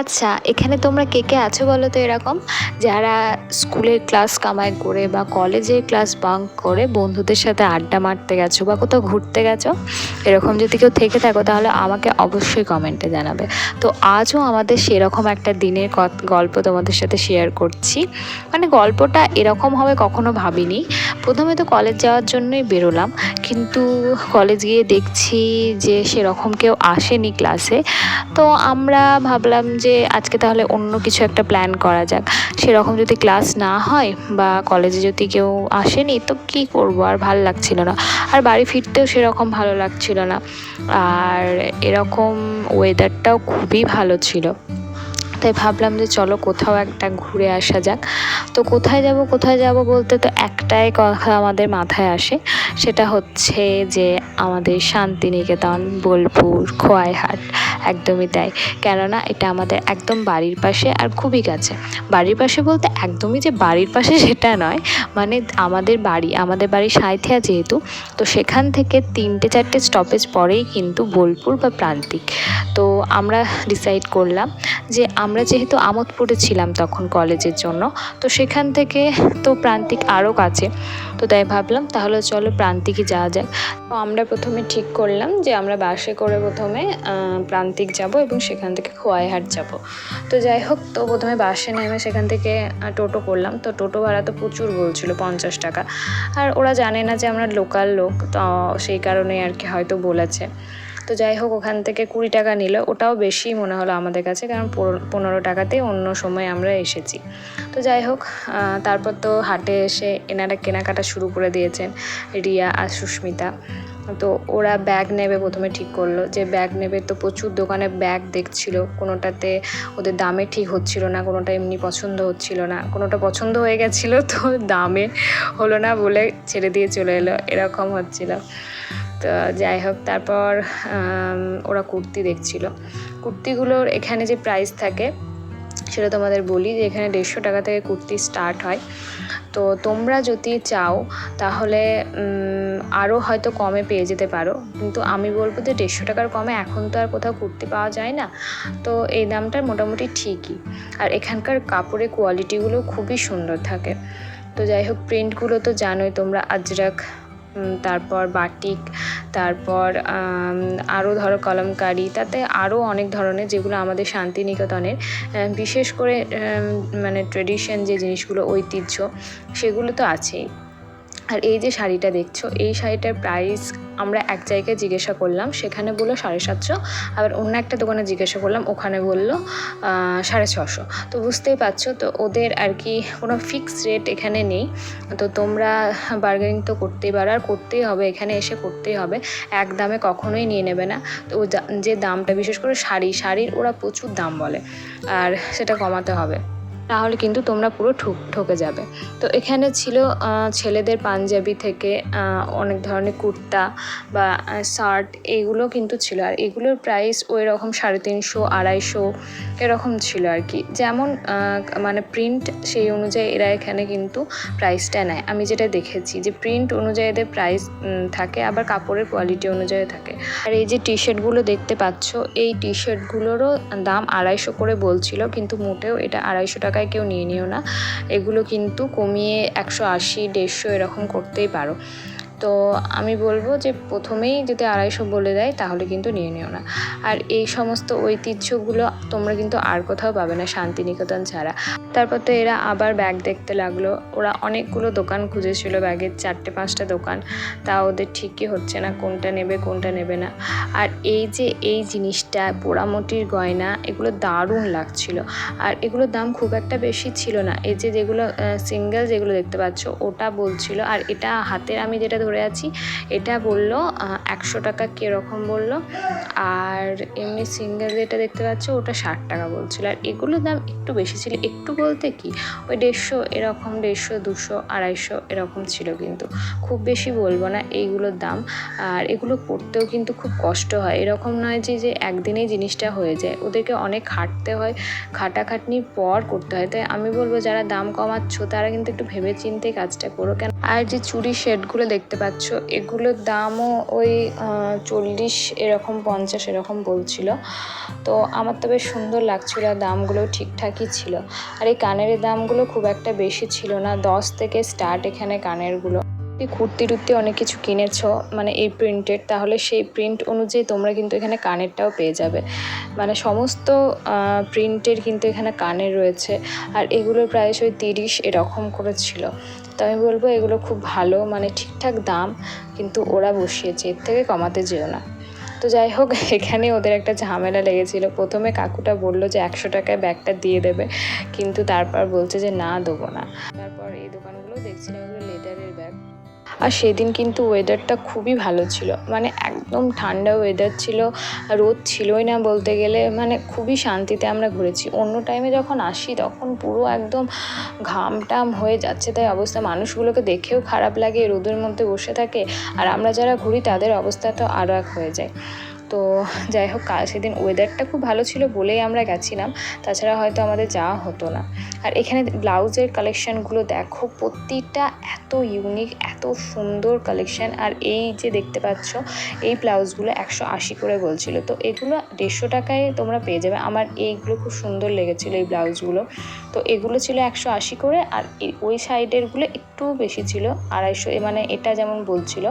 আচ্ছা এখানে তোমরা কে কে আছো বলো তো এরকম? যারা স্কুলের ক্লাস কামাই করে বা কলেজের ক্লাস বাঙ্ক করে, বন্ধুদের সাথে আড্ডা মারতে গেছো বা কোথাও ঘুরতে গেছো, এরকম যদি কেউ থেকে থাকো তাহলে আমাকে অবশ্যই কমেন্টে জানাবে। তো আজও আমাদের সেরকম একটা দিনের গল্প তোমাদের সাথে শেয়ার করছি। মানে গল্পটা এরকম হবে কখনো ভাবিনি। প্রথমে তো কলেজ যাওয়ার জন্যই বেরোলাম, কিন্তু কলেজ গিয়ে দেখছি যে সেরকম কেউ আসেনি ক্লাসে তো আমরা ভাবলাম যে আজকে তাহলে অন্য কিছু একটা প্ল্যান করা যাক। সেরকম যদি ক্লাস না হয় বা কলেজে যদি কেউ আসেনি, তো কী করব? আর ভালো লাগছিল না। আর বাড়ি ফিরতেও সেরকম ভালো লাগছিল না। আর এরকম ওয়েদারটাও খুবই ভালো ছিল। তাই ভাবলাম যে চলো কোথাও একটা ঘুরে আসা যাক। তো কোথায় যাব কোথায় যাব বলতে তো একটাই কথা আমাদের মাথায় আসে। সেটা হচ্ছে যে আমাদের শান্তিনিকেতন, বোলপুর, খোয়াইহাট। একদমই তাই। কেননা এটা আমাদের একদম বাড়ির পাশে আর খুবই কাছে। বাড়ির পাশে বলতে একদমই যে বাড়ির পাশে সেটা নয় মানে আমাদের বাড়ি আমাদের বাড়ি সাঁইথিয়া যেহেতু তো সেখান থেকে তিনটে চারটে স্টপেজ পরেই কিন্তু বোলপুর বা প্রান্তিক। তো আমরা ডিসাইড করলাম যে আমরা যেহেতু আমোদপুরে ছিলাম তখন কলেজের জন্য তো সেখান থেকে তো প্রান্তিক আরও কাছে। তো তাই ভাবলাম তাহলে চলো প্রান্তিকে যাওয়া যাক। তো আমরা প্রথমে ঠিক করলাম যে আমরা বাসে করে প্রথমে আহ, প্রান্তিক যাব এবং সেখান থেকে খোয়াইহাট যাব। তো যাই হোক, তো প্রথমে বাসে নেমে সেখান থেকে টোটো করলাম। তো টোটো ভাড়া তো প্রচুর বলছিল, পঞ্চাশ টাকা। আর ওরা জানে না যে আমরা লোকাল লোক, তো সেই কারণে আর কি হয়তো বলেছে। তো যাই হোক, ওখান থেকে কুড়ি টাকা নিল। ওটাও বেশি মনে হলো আমাদের কাছে, কারণ পনেরো- টাকাতেই অন্য সময় আমরা এসেছি। তো যাই হোক তারপর তো হাটে এসে এনারা কেনাকাটা শুরু করে দিয়েছেন রিয়া আর সুস্মিতা। তো ওরা ব্যাগ নেবে প্রথমে ঠিক করল যে ব্যাগ নেবে তো প্রচুর দোকানে ব্যাগ দেখছিল, কোনোটাতে ওদের দামে ঠিক হচ্ছিল না, কোনোটা এমনি পছন্দ হচ্ছিল না, কোনোটা পছন্দ হয়ে গেছিল তো দামে হলো না বলে ছেড়ে দিয়ে চলে এলো, এরকম হচ্ছিল। তো যাই হোক, তারপর ওরা কুর্তি দেখছিল। কুর্তিগুলোর এখানে যে প্রাইস থাকে, সেটা তোমাদের বলি যে এখানে দেড়শো টাকা থেকে কুর্তি স্টার্ট হয়। তো তোমরা যদি চাও, তাহলে আরও হয়তো কমে পেয়ে যেতে পারো। কিন্তু আমি বলব যে দেড়শো টাকার কমে এখন তো আর কোথাও কুর্তি পাওয়া যায় না। তো এই দামটা মোটামুটি ঠিকই। আর এখানকার কাপড়ের কোয়ালিটিগুলো খুবই সুন্দর থাকে। তো যাই হোক, প্রিন্টগুলো তো জানোই তোমরা, আজরাক তারপর বাটিক তারপর আরও ধরো কলমকারি, তাতে আরও অনেক ধরনের যেগুলো আমাদের শান্তিনিকেতনের বিশেষ করে মানে ট্রেডিশন যে জিনিসগুলো, ঐতিহ্য, সেগুলো তো আছেই। আর এই যে শাড়িটা দেখছ, এই শাড়িটার প্রাইস আমরা এক জায়গায় জিজ্ঞাসা করলাম, সেখানে বলল সাড়ে সাতশো। আবার অন্য একটা দোকানে জিজ্ঞাসা করলাম, ওখানে বলল সাড়ে ছশো। তো বুঝতেই পারছ, তো ওদের আর কি কোনো ফিক্স রেট এখানে নেই। তো তোমরা বার্গেনিং তো করতেই পারো, আর করতেই হবে, এখানে এসে করতেই হবে। এক দামে কখনোই নিয়ে নেবে না। তো যে দামটা, বিশেষ করে শাড়ি, শাড়ির ওরা প্রচুর দাম বলে, আর সেটা কমাতে হবে। তাহলে কিন্তু তোমরা পুরো ঠুক ঠকে যাবে। তো এখানে ছিল ছেলেদের পাঞ্জাবি থেকে অনেক ধরনের কুর্তা বা শার্ট এগুলো কিন্তু ছিল। আর এগুলোর প্রাইস ওই রকম সাড়ে তিনশো, আড়াইশো এরকম ছিল আর কি। যেমন মানে প্রিন্ট সেই অনুযায়ী এরা এখানে কিন্তু প্রাইসটা নেয়। আমি যেটা দেখেছি যে প্রিন্ট অনুযায়ী এদের প্রাইস থাকে, আবার কাপড়ের কোয়ালিটি অনুযায়ী থাকে। আর এই যে টি শার্টগুলো দেখতে পাচ্ছ, এই টি শার্টগুলোরও দাম আড়াইশো করে বলছিল, কিন্তু মোটেও এটা আড়াইশো টাকায় কেউ নিয়ে নিও না। এগুলো কিন্তু কমিয়ে একশো আশি, দেড়শো এরকম করতেই পারো। তো আমি বলব যে প্রথমেই যদি আড়াইশো বলে দেয়, তাহলে কিন্তু নিয়ে নিও না। আর এই সমস্ত ঐতিহ্যগুলো তোমরা কিন্তু আর কোথাও পাবে না শান্তিনিকেতন ছাড়া। তারপর তো এরা আবার ব্যাগ দেখতে লাগল। ওরা অনেকগুলো দোকান খুঁজেছিল ব্যাগের চারটে, পাঁচটা দোকান। তা ওদের ঠিকই হচ্ছে না, কোনটা নেবে কোনটা নেবে না। আর এই যে এই জিনিসটা, পোড়ামটির গয়না, এগুলো দারুণ লাগছিল। আর এগুলোর দাম খুব একটা বেশি ছিল না। এই যে যেগুলো সিঙ্গেল যেগুলো দেখতে পাচ্ছ, ওটা বলছিল, আর এটা হাতের আমি যেটা ধরে আছি, এটা বলল একশো টাকা কীরকম বলল। আর এমনি সিঙ্গেল যেটা দেখতে পাচ্ছ, ওটা ষাট টাকা বলছিল। আর এগুলোর দাম একটু বেশি ছিল, একটু বলতে কি? ওই দেড়শো এরকম, দেড়শো, দুশো, আড়াইশো এরকম ছিল কিন্তু। খুব বেশি বলব না এইগুলোর দাম। আর এগুলো করতেও কিন্তু খুব কষ্ট হয়। এরকম নয় যে যে একদিনেই জিনিসটা হয়ে যায়। ওদেরকে অনেক খাটতে হয়। খাটাখাটনির পর করতে হয়। তাই আমি বলব, যারা দাম কমাচ্ছ, তারা কিন্তু একটু ভেবে চিন্তে কাজটা করো। কেন? আর যে চুরি শেডগুলো দেখতে পাচ্ছ, এগুলোর দামও ওই চল্লিশ এরকম, পঞ্চাশ এরকম বলছিল। তো আমার তো বেশ সুন্দর লাগছিল দামগুলো ঠিকঠাকই ছিল। আর এই কানের দামগুলো খুব একটা বেশি ছিল না। দশ থেকে স্টার্ট এখানে কানেরগুলো। কুর্তি টুর্তি অনেক কিছু কিনেছো মানে এই প্রিন্টের তাহলে সেই প্রিন্ট অনুযায়ী তোমরা কিন্তু এখানে কানেরটাও পেয়ে যাবে। মানে সমস্ত প্রিন্টের কিন্তু এখানে কানের রয়েছে। আর এগুলোর প্রাইস ওই তিরিশ এরকম করে ছিল। তো আমি বলব এগুলো খুব ভালো মানে ঠিকঠাক দাম, কিন্তু ওরা বসিয়েছে, এর থেকে কমাতে যেও না। তো যাই হোক এখানে ওদের একটা ঝামেলা লেগেছিল। প্রথমে কাকুটা বলল যে একশো টাকায় ব্যাগটা দিয়ে দেবে, কিন্তু তারপর বলছে যে না, দেবো না। তারপর এই দোকানগুলো দেখছিলাম এগুলো লেটারের ব্যাগ আর সেদিন কিন্তু ওয়েদারটা খুবই ভালো ছিল। মানে একদম ঠান্ডা ওয়েদার ছিল রোদ ছিলই না বলতে গেলে মানে খুবই শান্তিতে আমরা ঘুরেছি। অন্য টাইমে যখন আসি, তখন পুরো একদম ঘাম টাম হয়ে যাচ্ছে তাই অবস্থা। মানুষগুলোকে দেখেও খারাপ লাগে, রোদের মধ্যে বসে থাকে, আর আমরা যারা ঘুরি, তাদের অবস্থা তো আরও এক হয়ে যায়। তো যাই হোক, কাল সেদিন ওয়েদারটা খুব ভালো ছিল বলেই আমরা গেছিলাম। তাছাড়া হয়তো আমাদের যাওয়া হতো না। আর এখানে ব্লাউজের কালেকশানগুলো দেখো, প্রতিটা এত ইউনিক এত সুন্দর কালেকশান আর এই যে দেখতে পাচ্ছ, এই ব্লাউজগুলো একশো আশি করে বলছিল। তো এগুলো দেড়শো টাকায় তোমরা পেয়ে যাবে। আমার এইগুলো খুব সুন্দর লেগেছিলো এই ব্লাউজগুলো। তো এগুলো ছিল একশো আশি করে, আর ওই সাইডেরগুলো একটু বেশি ছিল, আড়াইশো মানে এটা যেমন বলছিল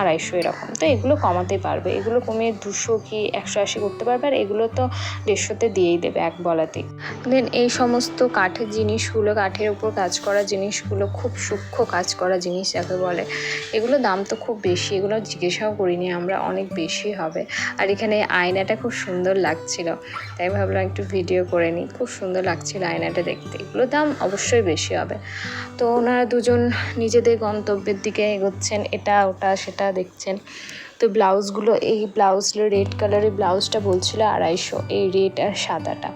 আড়াইশো এরকম। তো এগুলো কমাতে পারবে। এগুলো কমিয়ে দুশো কি একশো আশি করতে পারবে আর এগুলো তো দেড়শোতে দিয়েই দেবে এক বলাতেই। দেন এই সমস্ত কাঠের জিনিসগুলো, কাঠের উপর কাজ করা জিনিসগুলো, খুব সূক্ষ্ম কাজ করা জিনিস যাকে বলে, এগুলো দাম তো খুব বেশি, এগুলো জিজ্ঞাসাও করিনি আমরা, অনেক বেশি হবে। আর এখানে আয়নাটা খুব সুন্দর লাগছিল, তাই ভাবলাম একটু ভিডিও করে নিই। খুব সুন্দর লাগছিল আয়নাটা দেখতে, এগুলোর দাম অবশ্যই বেশি হবে। তো ওনারা দুজন নিজেদের গন্তব্যের দিকে এগোচ্ছেন, এটা, ওটা, সেটা দেখছেন। তো ব্লাউজগুলো, এই ব্লাউজগুলো রেড কালারের ব্লাউজটা বলছিল আড়াইশো, এই রেড আর সাদাটা।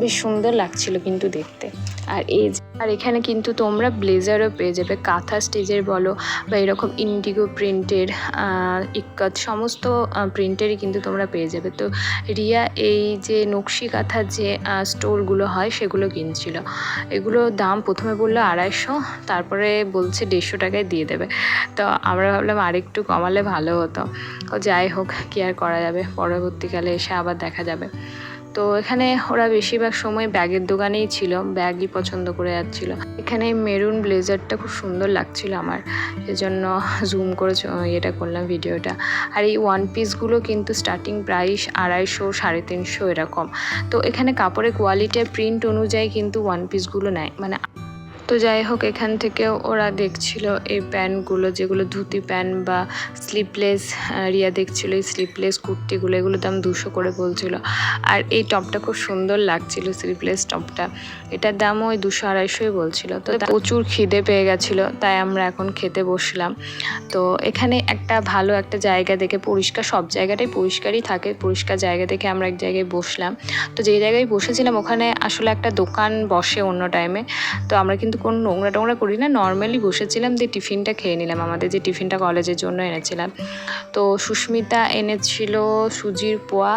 বেশ সুন্দর লাগছিল কিন্তু দেখতে। আর এই আর এখানে কিন্তু তোমরা ব্লেজারও পেয়ে যাবে, কাঁথা স্টেজের বলো বা এরকম ইন্ডিগো প্রিন্টের ইক্কাত সমস্ত প্রিন্টেরই কিন্তু তোমরা পেয়ে যাবে। তো রিয়া এই যে নকশি কাঁথার যে স্টোরগুলো হয় সেগুলো কিনছিল। এগুলো দাম প্রথমে বলল আড়াইশো, তারপরে বলছে দেড়শো টাকায় দিয়ে দেবে। তো আমরা ভাবলাম আরেকটু কমালে ভালো হতো। যাই হোক, কি আর করা যাবে? পরবর্তীকালে এসে আবার দেখা যাবে। তো এখানে ওরা বেশিরভাগ সময় ব্যাগের দোকানেই ছিল, ব্যাগই পছন্দ করে যাচ্ছিল। এখানে মেরুন ব্লেজারটা খুব সুন্দর লাগছিল আমার, সেজন্য জুম করে এটা করলাম ভিডিওটা। আর এই ওয়ান পিসগুলো কিন্তু স্টার্টিং প্রাইস আড়াইশো, সাড়ে তিনশো এরকম। তো এখানে কাপড়ের কোয়ালিটি প্রিন্ট অনুযায়ী কিন্তু ওয়ান পিসগুলো নেয়। মানে তো যাই হোক, এখান থেকেও ওরা দেখছিল এই প্যান্টগুলো, যেগুলো ধুতি প্যান্ট বা স্লিপলেস রিয়া দেখছিল এই স্লিপলেস কুর্তিগুলো এগুলোর দাম দুশো করে বলছিল। আর এই টপটা খুব সুন্দর লাগছিল স্লিপলেস টপটা। এটার দাম ওই দুশো আড়াইশোই বলছিল। তো প্রচুর খিদে পেয়ে গেছিল, তাই আমরা এখন খেতে বসলাম। তো এখানে একটা ভালো একটা জায়গা দেখে পরিষ্কার, সব জায়গাটাই পরিষ্কারই থাকে, পরিষ্কার জায়গা দেখে আমরা এক জায়গায় বসলাম। তো যেই জায়গায় বসেছিলাম, ওখানে আসলে একটা দোকান বসে অন্য টাইমে তো আমরা কিন্তু কোনো নোংরা টোংরা করি না। নর্মালি বসেছিলাম দিয়ে টিফিনটা খেয়ে নিলাম। আমাদের যে টিফিনটা কলেজের জন্য এনেছিলাম। তো সুস্মিতা এনেছিল সুজির পোয়া,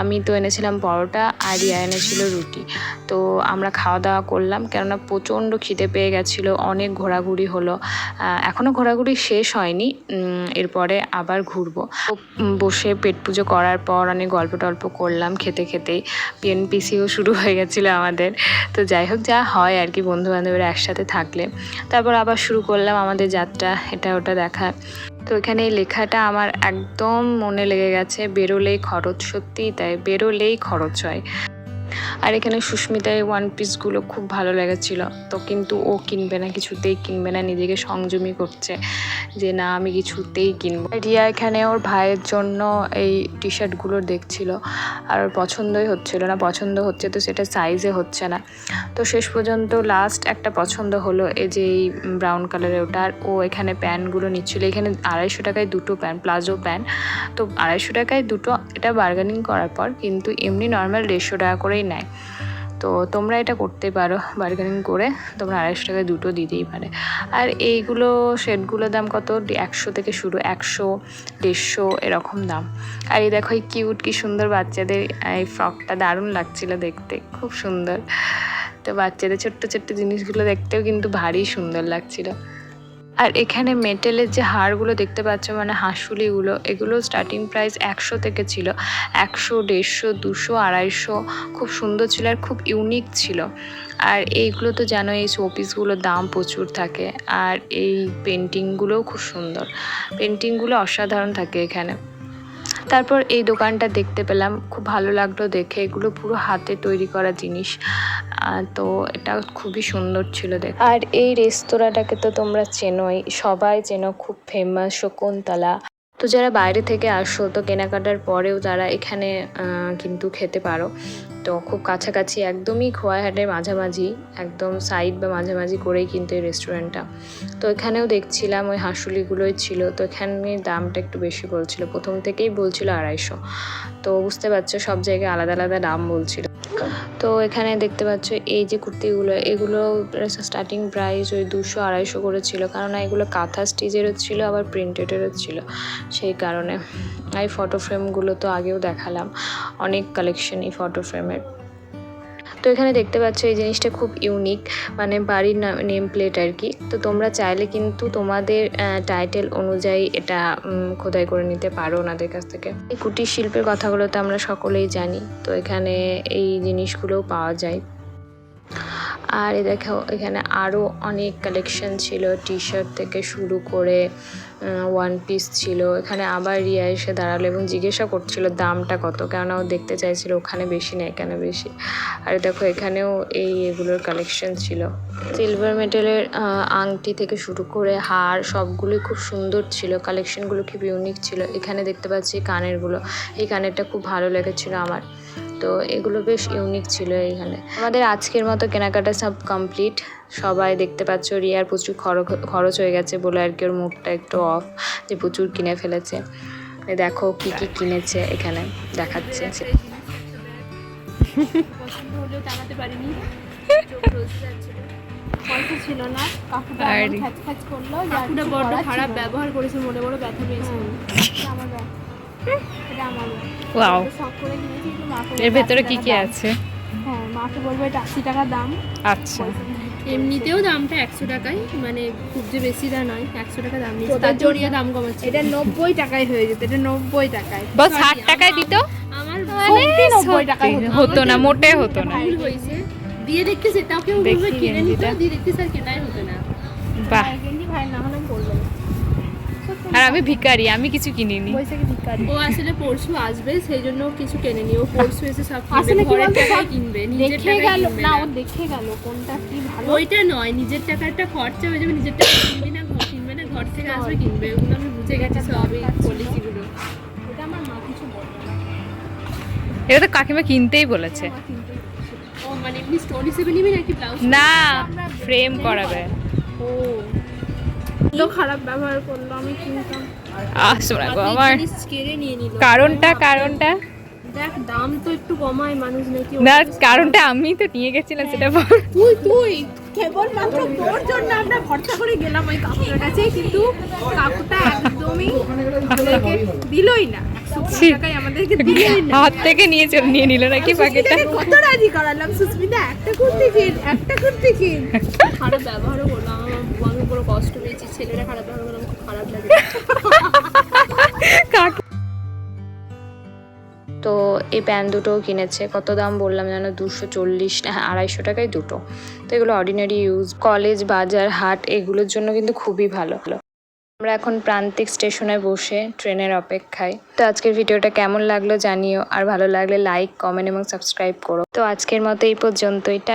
আমি তো এনেছিলাম পরোটা, আর রিয়া এনেছিল রুটি। তো আমরা খাওয়া দাওয়া করলাম, কেননা প্রচণ্ড খিদে পেয়ে গেছিল, অনেক ঘোরাঘুরি হলো। এখনও ঘোরাঘুরি শেষ হয়নি এরপরে আবার ঘুরবো। বসে পেট পুজো করার পর অনেক গল্প টল্প করলাম খেতে খেতেই পিএনপিসিও শুরু হয়ে গেছিল আমাদের। তো যাই হোক, যা হয় আর কি বন্ধু বান্ধবরা একসাথে থাকলে। তারপর আবার শুরু করলাম আমাদের যাত্রা, এটা ওটা দেখা। তো এখানে এই লেখাটা আমার একদম মনে লেগে গেছে, বেরোলেই খরচ সত্যিই তাই, বেরোলেই খরচ হয়। আর এখানে সুস্মিতার ওয়ান পিসগুলো খুব ভালো লেগেছিল। তো কিন্তু ও কিনবে না, কিছুতেই কিনবে না, নিজেকে সংযমী করছে যে না, আমি কিছুতেই কিনবো। রিয়া এখানে ওর ভাইয়ের জন্য এই টি শার্টগুলো দেখছিল। আর পছন্দই হচ্ছিল না, পছন্দ হচ্ছে তো সেটা সাইজে হচ্ছে না। তো শেষ পর্যন্ত লাস্ট একটা পছন্দ হলো এই যে এই ব্রাউন কালারের ওটা। আর ও এখানে প্যান্টগুলো নিচ্ছিল। এখানে আড়াইশো টাকায় দুটো প্যান্ট প্লাজো প্যান্ট তো আড়াইশো টাকায় দুটো এটা বার্গেনিং করার পর কিন্তু এমনি নর্মাল দেড়শো টাকা করেই নেয়। তো তোমরা এটা করতে পারো বার্গেনিং করে, তোমরা আড়াইশো টাকায় দুটো দিতেই পারে। আর এইগুলো শেডগুলোর দাম কত? একশো থেকে শুরু, একশো, দেড়শো এরকম দাম। আর এই দেখো, এই কিউট কি সুন্দর বাচ্চাদের, এই ফ্রকটা দারুণ লাগছিল দেখতে, খুব সুন্দর। তো বাচ্চাদের ছোট্ট ছোট্ট জিনিসগুলো দেখতেও কিন্তু ভারী সুন্দর লাগছিল। আর এখানে মেটেলের যে হাড়গুলো দেখতে পাচ্ছ মানে হাঁসুলিগুলো, এগুলো স্টার্টিং প্রাইস একশো থেকে ছিল। একশো, দেড়শো, দুশো, আড়াইশো, খুব সুন্দর ছিল আর খুব ইউনিক ছিল। আর এইগুলো তো জানো এই শোপিসগুলোর দাম প্রচুর থাকে। আর এই পেন্টিংগুলোও খুব সুন্দর। পেন্টিংগুলো অসাধারণ থাকে এখানে। তারপর এই দোকানটা দেখতে পেলাম। খুব ভালো লাগল দেখে। এগুলো পুরো হাতে তৈরি করা জিনিস। তো এটা খুবই সুন্দর ছিল দেখ আর এই রেস্তোরাঁটাকে তো তোমরা চেনোই। সবাই চেনো খুব ফেমাস শকুন্তলা। তো যারা বাইরে থেকে আসো তো কেনাকাটার পরেও তারা এখানে কিন্তু খেতে পারো। তো খুব কাছাকাছি, একদমই খোয়াইহাটের মাঝামাঝি, একদম সাইড বা মাঝামাঝি করেই কিন্তু এই রেস্টুরেন্টটা তো এখানেও দেখছিলাম ওই হাঁসুলিগুলোই ছিল, তো এখানে দামটা একটু বেশি বলছিল। প্রথম থেকেই বলছিল আড়াইশো। তো বুঝতে পারছ, সব জায়গায় আলাদা আলাদা দাম বলছিল। তো এখানে দেখতে পাচ্ছ এই যে কুর্তিগুলো, এগুলো স্টার্টিং প্রাইস ওই দুশো আড়াইশো করে ছিল। কারণ এগুলো কাঁথা স্টিচেরও ছিল, আবার প্রিন্টেডেরও ছিল। সেই কারণে। এই ফটো ফ্রেমগুলো তো আগেও দেখালাম। অনেক কালেকশন এই ফটো ফ্রেমের তো এখানে দেখতে পাচ্ছ এই জিনিসটা খুব ইউনিক মানে বাড়ির নেম প্লেট আর কি তো তোমরা চাইলে কিন্তু তোমাদের টাইটেল অনুযায়ী এটা খোদাই করে নিতে পারো ওনাদের কাছ থেকে। এই কুটির শিল্পের কথাগুলো তো আমরা সকলেই জানি। তো এখানে এই জিনিসগুলোও পাওয়া যায়। আর এই দেখো, এখানে আরও অনেক কালেকশন ছিল টি শার্ট থেকে শুরু করে ওয়ান পিস ছিল। এখানে আবার রিয়া এসে দাঁড়াল এবং জিজ্ঞাসা করছিল দামটা কত, কেননা ও দেখতে চাইছিল ওখানে বেশি না, এখানে বেশি। আর দেখো, এখানেও এই এগুলোর কালেকশন ছিল। সিলভার মেটেলের আংটি থেকে শুরু করে হার, সবগুলোই খুব সুন্দর ছিল। কালেকশনগুলো খুব ইউনিক ছিল। এখানে দেখতে পাচ্ছি কানেরগুলো। এই কানেরটা খুব ভালো লেগেছিলো আমার। তো এগুলো বেশ ইউনিক ছিল এখানে। আমাদের আজকের মতো কেনাকাটা সব কমপ্লিট সবাই দেখতে পাচ্ছ রিয়ার প্রচুর খরচ খরচ হয়ে গেছে বলে আর কি ওর মুখটা একটু অফ যে প্রচুর কিনে ফেলেছে। দেখো কি কি কিনেছে এখানে দেখাচ্ছে। ছিল না কাকুটা খ্যাচ খ্যাচ করল কাকুটা বড্ড খারাপ ব্যবহার করেছে মনে বড় ব্যথা পেয়েছে। আমার ওয়াও এর ভেতরে 80 কি কি আছে? হ্যাঁ মাকে বলব এটা আশি টাকা দাম। আচ্ছা। এমনিতেও দামটা একশো টাকাই মানে খুব যে বেশি দা নয় একশো টাকা দাম নিচ্ছে তার জন্য দাম কমাচ্ছে। এটা নব্বই টাকায় হয়ে যেত এটা নব্বই টাকায়। বস Sorry, ষাট টাকায় দিত? আমার নব্বই টাকায় হতো। হতো না মোটে হতো না। ভুল হয়েছে। দিয়ে দেখতে সেটাও কেউ কিনে নিত দিয়ে দেখতে স্যার কেনাই হতো না। বাহ। আর আমি ভিখারি আমি কিছু কিনিনি। বৈশাখী ভিকারি ও আসলে পরশু আসবে সেই জন্য কিছু কেনেনি। ও পরশু এসে সব আসলে কি বলতো সব কিনবে নিজের দেখে গেল না ও দেখে গেল কোনটা কি ভালো। ওইটা নয় নিজের টাকা একটা খরচা হয়ে যাবে নিজের টাকা কিনবি না ঘর কিনবে না ঘর থেকে আসবে কিনবে। ওগুলো আমি বুঝে গেছি সব এই পলিসিগুলো। এটা আমার মা কিছু বলবে এটা তো কাকিমা কিনতেই বলেছে। ও মানে এমনি স্টোন হিসেবে নিবি নাকি ব্লাউজ না ফ্রেম করাবে। ও। খারাপ ব্যবহার করল আমি কিনতাম। আহ আমার কেড়ে নিয়ে নিল। কারণটা কারণটা? দেখ দাম তো একটু কমায় মানুষ নাকি না কারণটা আমি তো নিয়ে গেছিলাম সেটা তুই তুই কেবল তোর জন্য আমরা ভরসা করে গেলাম ওই কাকুটার কাছে কিন্তু কাকুটা একদমই আমাদেরকে দিলই না। হাত থেকে নিয়ে চল নিয়ে নিল নাকি প্যাকেটটা কত রাজি করালাম সুস্মিতা একটা কুর্তি কিন একটা কুর্তি কিন। খারাপ ব্যবহারও করলাম আমার আমি পুরো কষ্ট পেয়েছি ছেলেরা খারাপ ব্যবহার খুব খারাপ লাগে। তো এই প্যান দুটোও কিনেছে কত দাম বললাম যেন দুশো চল্লিশ না আড়াইশো টাকায় দুটো। তো এগুলো অর্ডিনারি ইউজ কলেজ বাজার হাট এগুলোর জন্য কিন্তু খুবই ভালো। আমরা এখন প্রান্তিক স্টেশনে বসে ট্রেনের অপেক্ষায়। তো আজকের ভিডিওটা কেমন লাগল জানিও আর ভালো লাগলে লাইক কমেন্ট এবং সাবস্ক্রাইব করো। তো আজকের মতো এই পর্যন্তই টা